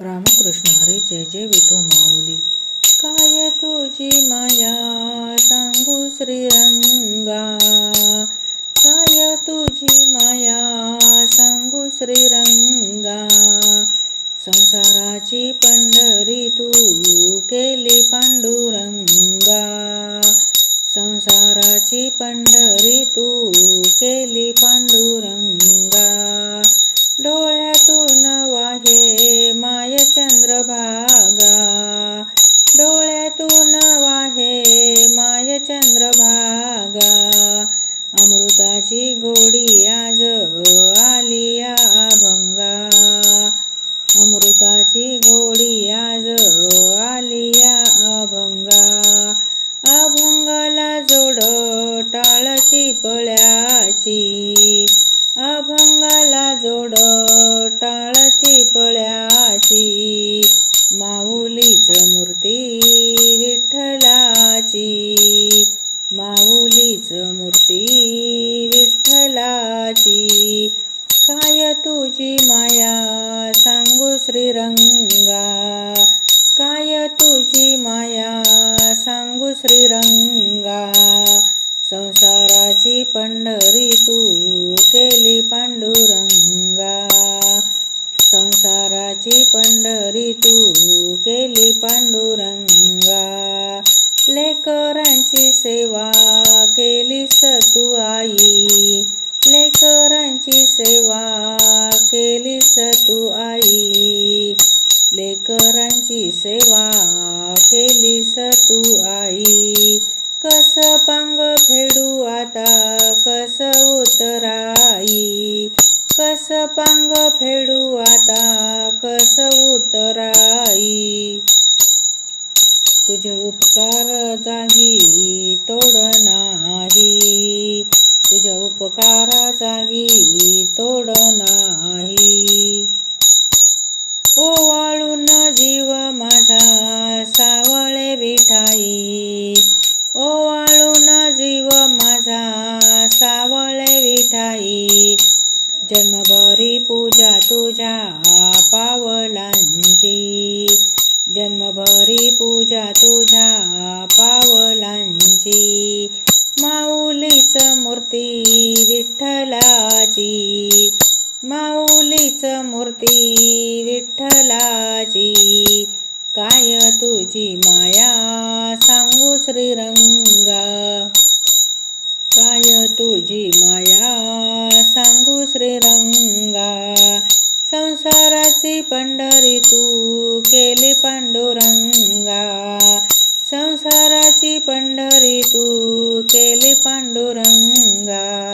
रामकृष्ण हरे जय जय विठो माऊली. काय तुझी माया? सांगू श्रीरंगा. काय तुझी माया? सांगू श्रीरंगा. संसाराची पंढरी तू केली पांडुरंगा. संसाराची पंढरी तू केली पांडुरंगा. डोळ्यातून वाहे या अभंगा. अभंगाला जोड टाळ पळ्याची. अभंगाला जोड टाळची पळ्याची. माऊलीच मूर्ती विठ्ठलाची. माऊलीच मूर्ती तुझी माया सांगू श्रीरंगा. संसाराची पंढरी तू केली पांडुरंगा. संसाराची पंढरी तू केली पांडुरंगा. लेकरांची सेवा केली तू आई. लेकरांची सेवा केली तू आई. लेकर केलीस तू आई. कस पांग फेडू आता कस उतराई. कस पांग फेडू आता कस उतराई. तुझे उपकार जागी तोड नाही. तुझ्या उपकारा जागी तोड सावळे विठाई. ओवाळून जीव माझा सावळे विठाई. जन्मभरी पूजा तुझ्या पावलांची. जन्मभरी पूजा तुझ्या पावलांची. माऊलीच मूर्ती विठ्ठलाची. माऊलीच मूर्ती विठ्ठलाची. काय तुझी माया? सांगू श्रीरंगा. काय तुझी माया? सांगू श्रीरंगा. संसाराची पंढरी तू केली पांडुरंगा. संसाराची पंढरी तू केली पांडुरंगा.